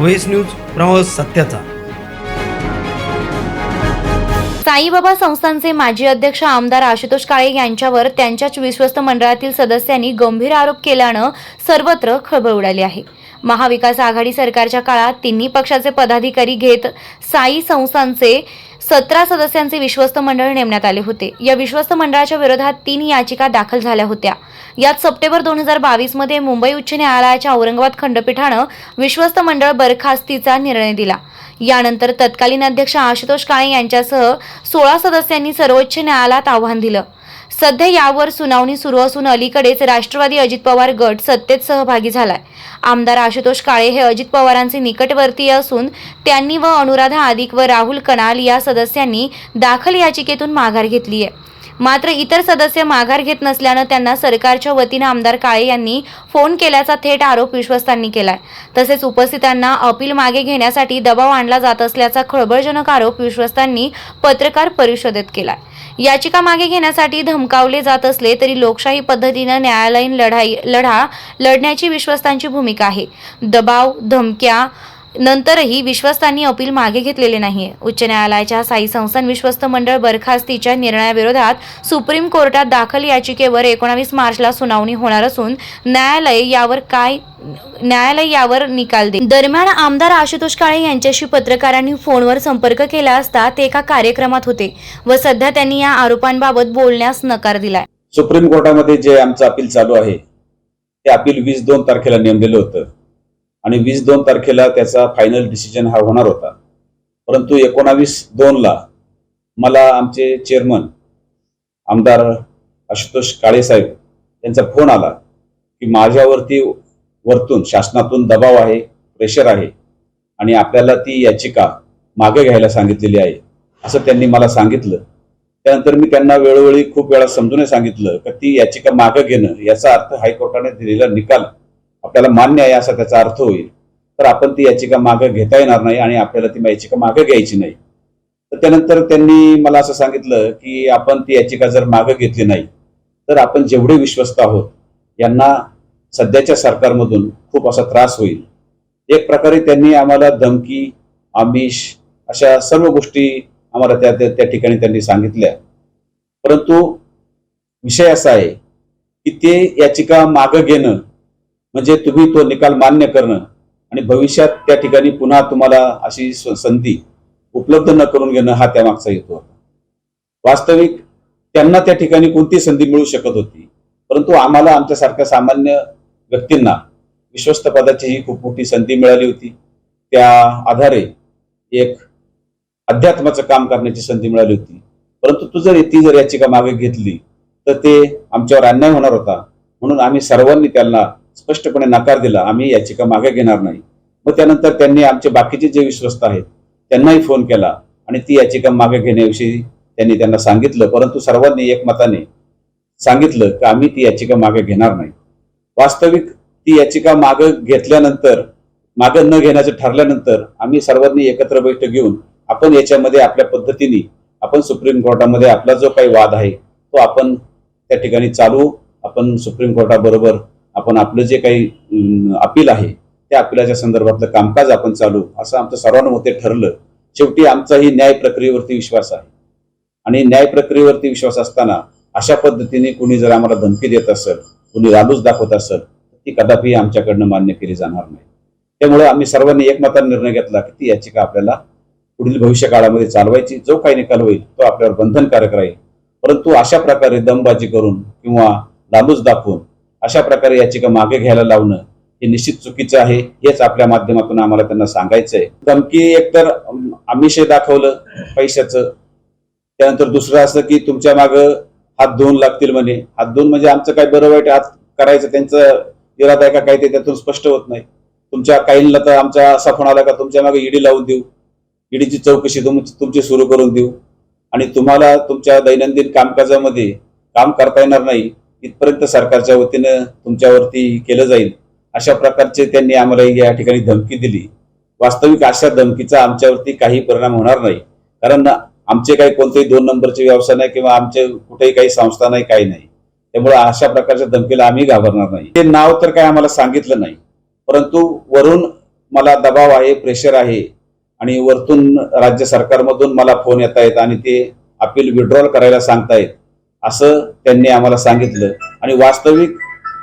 व्हेस news प्रवास सत्याचा. साईबाबा संस्थांचे माजी अध्यक्ष आमदार आशुतोष काळे यांच्यावर त्यांच्याच विश्वस्त मंडळातील सदस्यांनी गंभीर आरोप केल्यानं सर्वत्र खळबळ उडाली आहे. महाविकास आघाडी सरकारच्या काळात तिन्ही पक्षाचे पदाधिकारी घेत साई संस्थांचे सतरा सदस्यांचे विश्वस्त मंडळ नेमण्यात आले होते. या विश्वस्त मंडळाच्या विरोधात तीन याचिका दाखल झाल्या होत्या. यात सप्टेंबर दोन हजार बावीसमध्ये मुंबई उच्च न्यायालयाच्या औरंगाबाद खंडपीठानं विश्वस्त मंडळ बरखास्तीचा निर्णय दिला. यानंतर तत्कालीन अध्यक्ष आशुतोष काळे यांच्यासह सोळा सदस्यांनी सर्वोच्च न्यायालयात आव्हान दिलं. सध्या यावर सुनावणी सुरू असून अलीकडेच राष्ट्रवादी अजित पवार गट सत्तेत सहभागी झालाय. आमदार आशुतोष काळे हे अजित पवारांचे निकटवर्तीय असून त्यांनी व अनुराधा आदिक व राहुल कणाल या सदस्यांनी दाखल याचिकेतून माघार घेतली आहे मात्र इतर सदस्य माघार घेत नसल्यानं त्यांना सरकारच्या वतीनं आमदार काळे यांनी फोन केल्याचा थेट आरोप विश्वस्तांनी केलाय. तसेच उपस्थितांना अपील मागे घेण्यासाठी दबाव आणला जात असल्याचा खळबळजनक आरोप विश्वस्तांनी पत्रकार परिषदेत केलाय. याचिका मागे घेण्यासाठी धमकावले जात असले तरी लोकशाही पद्धतीनं न्यायालयीन लढाई लढा लढण्याची विश्वस्तांची भूमिका आहे. दबाव धमक्या नंतरही विश्वस्तांनी अपील मागे घेतलेले नाही उच्च न्यायालयाच्या साई संस्थान विश्वस्त मंडळ बरखास्तीच्या निर्णयाविरोधात सुप्रीम कोर्टात दाखल याचिकेवर एकोणावीस मार्चला सुनावणी होणार असून न्यायालय यावर काय न्यायालय यावर निकाल देईल. दरम्यान आमदार आशुतोष काळे यांच्याशी पत्रकारांनी फोनवर संपर्क केला असता ते एका कार्यक्रमात होते व सध्या त्यांनी या आरोपांबाबत बोलण्यास नकार दिलाय. सुप्रीम कोर्टामध्ये जे आमचं अपील चालू आहे ते अपील वीस दोन तारखेला नेमलेलं होतं. आणि वीस दोन तारखेला त्याचा फायनल डिसिजन हा होणार होता. परंतु एकोणावीस दोनला मला आमचे चेअरमन आमदार आशुतोष काळेसाहेब यांचा फोन आला की माझ्यावरती वरतून शासनातून दबाव आहे प्रेशर आहे आणि आपल्याला ती याचिका मागे घ्यायला सांगितलेली आहे असं त्यांनी मला सांगितलं. त्यानंतर मी त्यांना वेळोवेळी खूप वेळा समजून सांगितलं की ती याचिका मागे घेणं याचा अर्थ हायकोर्टाने दिलेला निकाल आपल्याला मान्य आहे असा त्याचा अर्थ होईल. तर आपण ती याचिका मागे घेता येणार नाही आणि आपल्याला ती याचिका मागे घ्यायची नाही. तर त्यानंतर त्यांनी मला असं सांगितलं की आपण ती याचिका जर मागे घेतली नाही तर आपण जेवढे विश्वस्त आहोत यांना सध्याच्या सरकारमधून खूप असा त्रास होईल. एक प्रकारे त्यांनी आम्हाला धमकी आमिष अशा सर्व गोष्टी आम्हाला त्या त्या त्या ठिकाणी त्यांनी सांगितल्या. परंतु विषय असा आहे की ते याचिका मागं घेणं म्हणजे तुम्ही तो निकाल मान्य करणं आणि भविष्यात त्या ठिकाणी पुन्हा तुम्हाला अशी संधी उपलब्ध न करून घेणं हा त्यामागचा हेतू होता. वास्तविक त्यांना त्या ठिकाणी कोणती संधी मिळू शकत होती? परंतु आम्हाला आमच्यासारख्या सामान्य व्यक्तींना विश्वस्त पदाची ही खूप मोठी संधी मिळाली होती. त्या आधारे एक अध्यात्माचं काम करण्याची संधी मिळाली होती. परंतु तू जर ती जर याचिका मागे घेतली तर ते आमच्यावर अन्याय होणार होता. म्हणून आम्ही सर्वांनी त्यांना स्पष्टपणे नकार दिला आम्ही याचिका मागे घेणार नाही. मग त्यानंतर त्यांनी आमचे बाकीचे जे विश्वस्त आहेत त्यांनाही फोन केला आणि ती याचिका मागे घेण्याविषयी त्यांनी त्यांना सांगितलं. परंतु सर्वांनी एकमताने सांगितलं की आम्ही ती याचिका मागे घेणार नाही. वास्तविक ती याचिका मागे घेतल्यानंतर मागे न घेण्याचं ठरल्यानंतर आम्ही सर्वांनी एकत्र बैठक घेऊन आपण याच्यामध्ये आपल्या पद्धतीने आपण सुप्रीम कोर्टामध्ये आपला जो काही वाद आहे तो आपण त्या ठिकाणी चालू आपण सुप्रीम कोर्टाबरोबर आपण आपलं जे काही अपील आहे त्या अपिलाच्या संदर्भातलं कामकाज आपण चालू असं आमचं सर्वानुमते ठरलं. शेवटी आमचाही न्याय प्रक्रियेवरती विश्वास आहे. आणि न्याय प्रक्रियेवरती विश्वास असताना अशा पद्धतीने कुणी जर आम्हाला धमकी देत असेल कुणी लालूच दाखवत असेल ती कदापि आमच्याकडनं मान्य केली जाणार नाही. त्यामुळे आम्ही सर्वांनी एकमताने निर्णय घेतला की ती याचिका आपल्याला पुढील भविष्य काळामध्ये चालवायची जो काही निकाल होईल तो आपल्यावर बंधनकारक राहील. परंतु अशा प्रकारे दमबाजी करून किंवा लालूच दाखवून अशा प्रकारे याचिका मागे घ्यायला लावणं हे निश्चित चुकीचं आहे हेच आपल्या माध्यमातून आम्हाला त्यांना सांगायचं आहे धमकी एकतर तर आमिष दाखवलं पैशाचं त्यानंतर दुसरं असं की तुमच्या मागं हात धुवून लागतील म्हणे. हात धुवून म्हणजे आमचं काय बरं वाईट हात करायचं त्यांचं इरादा आहे का काय ते त्यातून स्पष्ट होत नाही. तुमच्या काहींना तर आमचा असा फोन आला का तुमच्या मागे ईडी लावून देऊ. ईडीची चौकशी तुमची सुरू करून देऊ. आणि तुम्हाला तुमच्या दैनंदिन कामकाजामध्ये काम करता येणार नाही. इथपर्यंत सरकारच्या वतीनं तुमच्यावरती केलं जाईल. अशा प्रकारचे त्यांनी आम्हाला या ठिकाणी धमकी दिली. वास्तविक अशा धमकीचा आमच्यावरती काही परिणाम होणार नाही. कारण आमचे काही कोणतेही दोन नंबरचे व्यवसाय नाही किंवा आमचे कुठेही काही संस्था नाही काही नाही. त्यामुळे अशा प्रकारच्या धमकीला आम्ही घाबरणार नाही. ते नाव तर काय आम्हाला सांगितलं नाही. परंतु वरून मला दबाव आहे प्रेशर आहे आणि वरतून राज्य सरकारमधून मला फोन येत आहेत आणि ते अपील विड्रॉल करायला सांगतायत. असं त्यांनी आम्हाला सांगितलं. आणि वास्तविक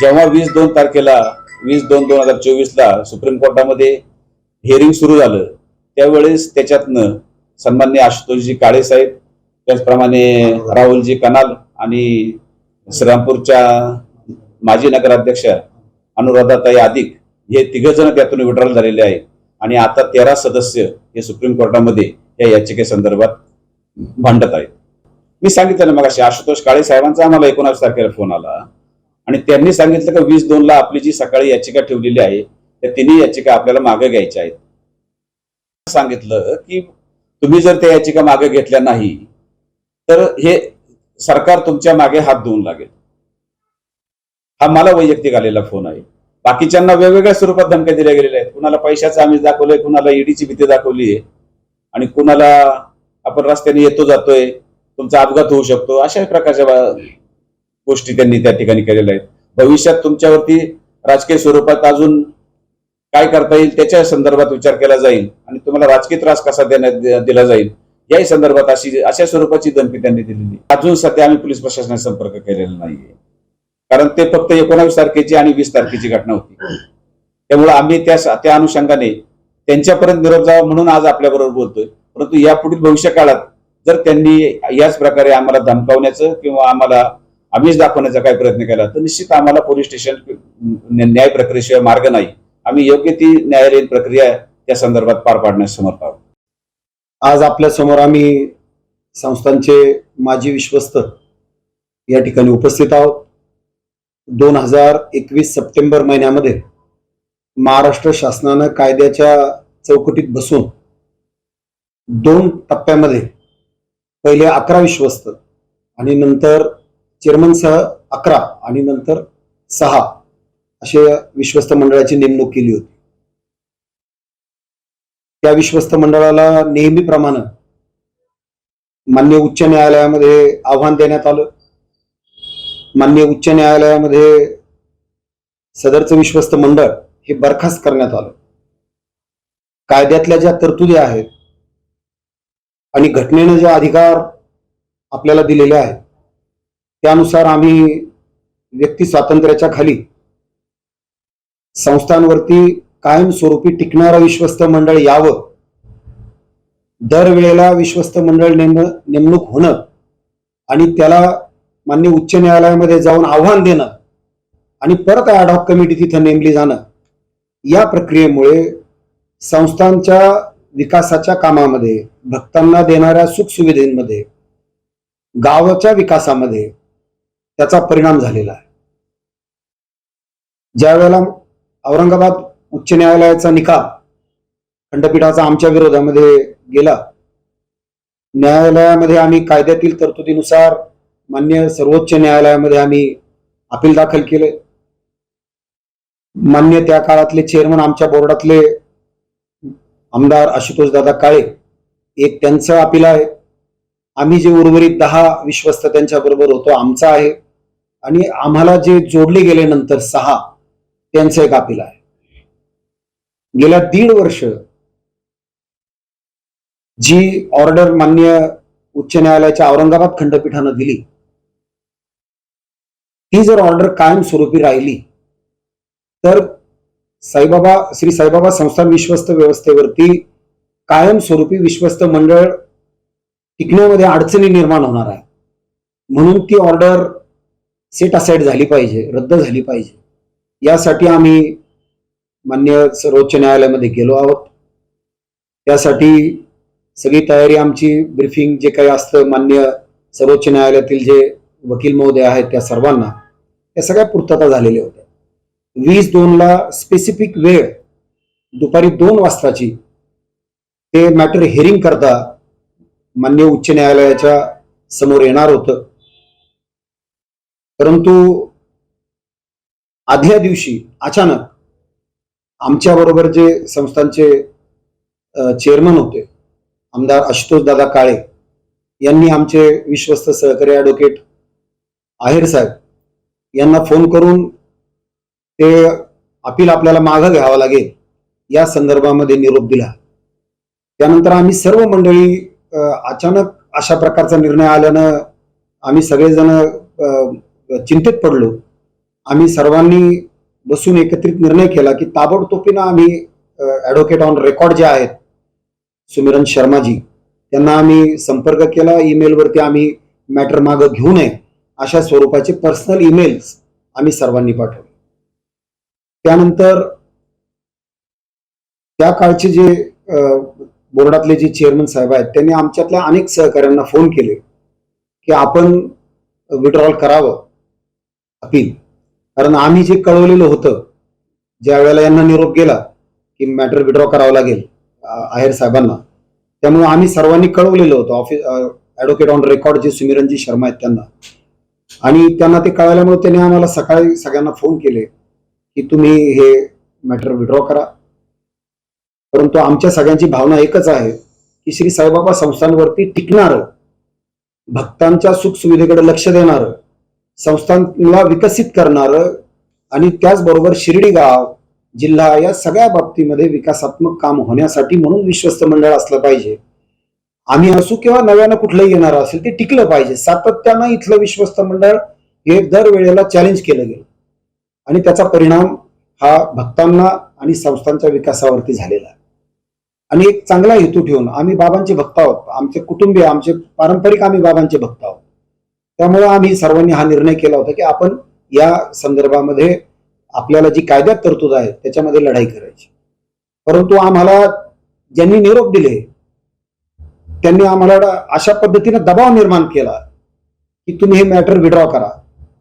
जेव्हा वीस दोन तारखेला वीस दोन दोन हजार चोवीसला सुप्रीम कोर्टामध्ये हिअरिंग सुरू झालं त्यावेळेस त्याच्यातनं सन्मान्य आशुतोषजी काळे साहेब त्याचप्रमाणे राहुलजी कनाल आणि श्रीरामपूरच्या माजी नगराध्यक्ष अनुराधाताई अधिक हे तिघ जण त्यातून विड्रॉल झालेले आहेत. आणि आता तेरा सदस्य हे सुप्रीम कोर्टामध्ये या याचिकेसंदर्भात भांडत आहेत. मी सांगितलं ना मग आशुतोष काळे साहेबांचा आम्हाला एकोणास तारखेला फोन आला. आणि त्यांनी सांगितलं की वीस दोनला आपली जी सकाळी याचिका ठेवलेली आहे त्या तिन्ही याचिका आपल्याला मागे घ्यायच्या आहेत. सांगितलं की तुम्ही जर त्या याचिका मागे घेतल्या नाही तर हे सरकार तुमच्या मागे हात धुवून लागेल. हा मला वैयक्तिक आलेला फोन आहे. बाकीच्यांना वेगवेगळ्या स्वरूपात धमक्या दिल्या गेलेल्या आहेत. कुणाला पैशाचं आम्ही दाखवलंय कुणाला ईडीची भीती दाखवली आहे आणि कुणाला आपण रस्त्याने येतो जातोय तुमचा अपघात होऊ शकतो. अशा प्रकारच्या गोष्टी त्यांनी त्या ठिकाणी केलेल्या आहेत. भविष्यात तुमच्यावरती राजकीय स्वरूपात अजून काय करता येईल त्याच्या संदर्भात विचार केला जाईल आणि तुम्हाला राजकीय त्रास कसा देण्यात दिला जाईल याही संदर्भात अशी अशा स्वरूपाची धमकी त्यांनी दिलेली अजून सध्या आम्ही पोलीस प्रशासनाने संपर्क केलेला नाहीये. कारण ते फक्त एकोणावीस तारखेची आणि वीस तारखेची घटना होती. त्यामुळे आम्ही त्या त्या अनुषंगाने त्यांच्यापर्यंत निरोप जावा म्हणून आज आपल्या बरोबर बोलतोय. परंतु यापुढील भविष्य काळात जर त्यांनी याच प्रकारे आम्हाला धमकावण्याचं किंवा आम्हाला आम्हीच दाखवण्याचा काही प्रयत्न केला तर निश्चित आम्हाला पोलीस स्टेशन न्याय प्रक्रियेशिवाय मार्ग नाही. आम्ही योग्य ती न्यायालयीन प्रक्रिया त्या संदर्भात पार पाडण्यास समर्थ आहोत. आज आपल्यासमोर आम्ही संस्थांचे माजी विश्वस्त या ठिकाणी उपस्थित आहोत. दोन हजार एकवीस सप्टेंबर महिन्यामध्ये महाराष्ट्र शासनानं कायद्याच्या चौकटीत बसून दोन टप्प्यामध्ये पहिले अकरा विश्वस्त आणि नंतर चेअरमनसह अकरा आणि नंतर सहा असे विश्वस्त मंडळाची नेमणूक केली होती. त्या विश्वस्त मंडळाला नेहमीप्रमाणे मान्य उच्च न्यायालयामध्ये आव्हान देण्यात आलं. मान्य उच्च न्यायालयामध्ये सदरचं विश्वस्त मंडळ हे बरखास्त करण्यात आलं. कायद्यातल्या ज्या तरतुदी आहेत आणि घटनेनं जे अधिकार आपल्याला दिलेले आहेत त्यानुसार आम्ही व्यक्ती स्वातंत्र्याच्या खाली संस्थांवरती कायमस्वरूपी टिकणारं विश्वस्त मंडळ यावं. दरवेळेला विश्वस्त मंडळ नेम नेमणूक होणं आणि त्याला मान्य उच्च न्यायालयामध्ये जाऊन आव्हान देणं आणि परत ॲडहॉक कमिटी तिथं नेमली जाणं या प्रक्रियेमुळे संस्थांच्या विकासाच्या कामामध्ये भक्तांना देणाऱ्या सुखसुविधेमध्ये गावाच्या विकासामध्ये त्याचा परिणाम झालेला आहे. ज्या वेळेला औरंगाबाद उच्च न्यायालयाचा निकाल खंडपीठाचा आमच्या विरोधामध्ये गेला न्यायालयामध्ये आम्ही कायद्यातील तरतुदीनुसार मान्य सर्वोच्च न्यायालयामध्ये आम्ही अपील दाखल केले. मान्य त्या काळातले चेअरमन आमच्या बोर्डातले आमदार आशुतोष दादा काळे एक त्यांचं अपील आहे. आम्ही जे उर्वरित दहा विश्वस्त त्यांच्या बरोबर होतो आमचा आहे. आणि आम्हाला जे जोडले गेले नंतर सहा त्यांचं एक अपील आहे. गेल्या दीड वर्ष जी ऑर्डर मान्य उच्च न्यायालयाच्या औरंगाबाद खंडपीठानं दिली ती जर ऑर्डर कायमस्वरूपी राहिली तर साईबाबा श्री साईबाबा संस्थान विश्वस्त व्यवस्थेवरती कायमस्वरूपी विश्वस्त मंडळ टिकण्यामध्ये अडचणी निर्माण होणार आहे. म्हणून ती ऑर्डर सेट असाईड झाली पाहिजे रद्द झाली पाहिजे. यासाठी आम्ही मान्य सर्वोच्च न्यायालयामध्ये गेलो आहोत. त्यासाठी सगळी तयारी आमची ब्रीफिंग जे काही असतं मान्य सर्वोच्च न्यायालयातील जे वकील महोदय आहेत त्या सर्वांना त्या सगळ्या पूर्तता झालेल्या होत्या. वीस दोनला स्पेसिफिक वेळ दुपारी दोन वाजताची ते मॅटर हिअरिंग करता मान्य उच्च न्यायालयाच्या समोर येणार होतं. परंतु आधल्या दिवशी अचानक आमच्या बरोबर जे संस्थांचे चेअरमन होते आमदार आशुतोषदादा काळे यांनी आमचे विश्वस्त सहकारी ॲडव्होकेट आहेर साहेब यांना फोन करून ते अपील आपल्याला मागं घ्यावं लागेल या संदर्भामध्ये निरोप दिला. त्यानंतर आम्ही सर्व मंडळी अचानक अशा प्रकारचा निर्णय आल्यानं आम्ही सगळेजण अ, चिंतेत पडलो. आम्ही सर्वांनी बसून एकत्रित निर्णय केला की ताबडतोबीनं आम्ही ॲडव्होकेट ऑन रेकॉर्ड जे आहेत सुमिरन शर्माजी त्यांना आम्ही संपर्क केला. ईमेलवरती आम्ही मॅटर मागं घेऊ नये अशा स्वरूपाचे पर्सनल ईमेल्स आम्ही सर्वांनी पाठवले. त्यानंतर त्या काळचे जे बोर्डातले जे चेअरमन साहेब आहेत त्यांनी आमच्यातल्या अनेक सहकाऱ्यांना फोन केले की आपण विड्रॉल करावं अपील. कारण आम्ही जे कळवलेलं होतं ज्या वेळेला यांना निरोप गेला की मॅटर विड्रॉ करावं लागेल आहेर साहेबांना त्यामुळे आम्ही सर्वांनी कळवलेलं होतं. ऑफिस ॲडव्होकेट ऑन रेकॉर्ड जे सुमिरनजी शर्मा आहेत त्यांना. आणि त्यांना ते कळाल्यामुळे त्यांनी आम्हाला सकाळी सगळ्यांना फोन केले. की तुम्ही हे मॅटर विड्रॉ करा. परंतु आमच्या सगळ्यांची भावना एकच आहे की श्री साईबाबा संस्थांवरती टिकणारं भक्तांच्या सुखसुविधेकडे लक्ष देणारं संस्थांना विकसित करणारं आणि त्याचबरोबर शिर्डी गाव जिल्हा या सगळ्या बाबतीमध्ये विकासात्मक काम होण्यासाठी म्हणून विश्वस्त मंडळ असलं पाहिजे. आम्ही असू किंवा नव्यानं कुठलंही येणार असेल ते टिकलं पाहिजे. सातत्यानं इथलं विश्वस्त मंडळ हे दरवेळेला चॅलेंज केलं गेलं. आणि त्याचा परिणाम हा भक्तांना आणि संस्थांच्या विकासावरती झालेला आहे. आणि एक चांगला हेतू ठेवून आम्ही बाबांचे भक्त आहोत. आमचे कुटुंबीय आमचे पारंपरिक आम्ही बाबांचे भक्त आहोत. त्यामुळे आम्ही सर्वांनी हा निर्णय केला होता की आपण या संदर्भामध्ये आपल्याला जी कायद्यात तरतूद आहे त्याच्यामध्ये लढाई करायची. परंतु आम्हाला ज्यांनी निरोप दिले त्यांनी आम्हाला अशा पद्धतीने दबाव निर्माण केला की तुम्ही हे मॅटर विड्रॉ करा.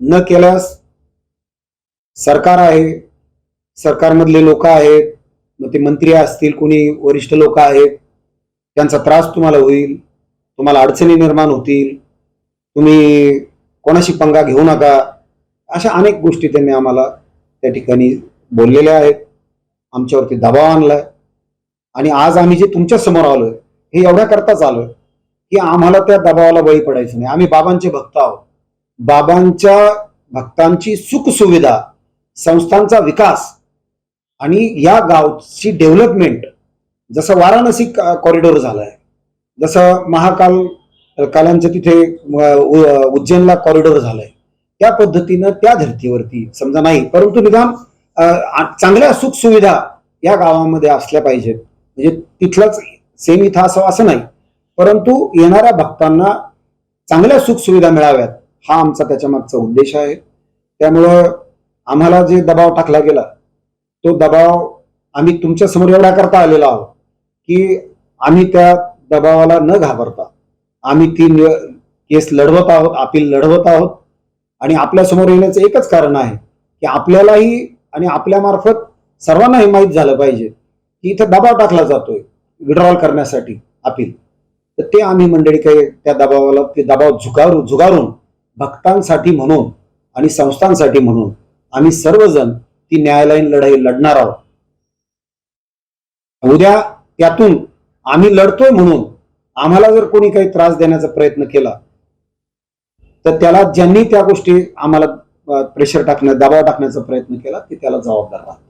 न केल्यास सरकार आहे सरकारमधले लोक आहेत मग ते मंत्री असतील कोणी वरिष्ठ लोक आहेत त्यांचा त्रास तुम्हाला होईल तुम्हाला अडचणी निर्माण होतील तुम्ही कोणाशी पंगा घेऊ नका अशा अनेक गोष्टी त्यांनी आम्हाला त्या ठिकाणी बोललेल्या आहेत. आमच्यावरती दबाव आणलाय. आणि आज आम्ही जे तुमच्यासमोर आलोय हे एवढ्या करताच आलोय की आम्हाला त्या दबावाला बळी पडायचं नाही. आम्ही बाबांचे भक्त आहोत. बाबांच्या भक्तांची सुखसुविधा संस्थांचा विकास आणि या गावची डेव्हलपमेंट जसं वाराणसी कॉरिडॉर झालाय जसं महाकाल कालांचं तिथे उज्जैनला कॉरिडॉर झालाय त्या पद्धतीनं त्या धर्तीवरती समजा नाही परंतु निदान चांगल्या सुखसुविधा या गावामध्ये असल्या पाहिजेत. म्हणजे तिथलाच सेम इथं असावं असं नाही. परंतु येणाऱ्या भक्तांना चांगल्या सुखसुविधा मिळाव्यात हा आमचा त्याच्या मागचा उद्देश आहे. त्यामुळं आम्हाला जे दबाव टाकला गेला तो दबाव आम्ही तुमच्यासमोर एवढा करता आलेला आहोत की आम्ही त्या दबावाला न घाबरता आम्ही ती केस लढवत आहोत अपील लढवत आहोत. आणि आपल्यासमोर येण्याचं एकच कारण आहे की आपल्यालाही आणि आपल्या मार्फत सर्वांना हे माहीत झालं पाहिजे की इथं दबाव टाकला जातोय विड्रॉल करण्यासाठी अपील. तर ते आम्ही मंडळी काही त्या दबावाला ते दबाव झुगारून झुगारून भक्तांसाठी म्हणून आणि संस्थांसाठी म्हणून आम्ही सर्वजण ती न्यायालयीन लढाई लढणार आहोत. उद्या त्यातून आम्ही लढतोय म्हणून आम्हाला जर कोणी काही त्रास देण्याचा प्रयत्न केला तर त्याला ज्यांनी त्या गोष्टी आम्हाला प्रेशर टाकण्या दबाव टाकण्याचा प्रयत्न केला ते त्याला जबाबदार राहतात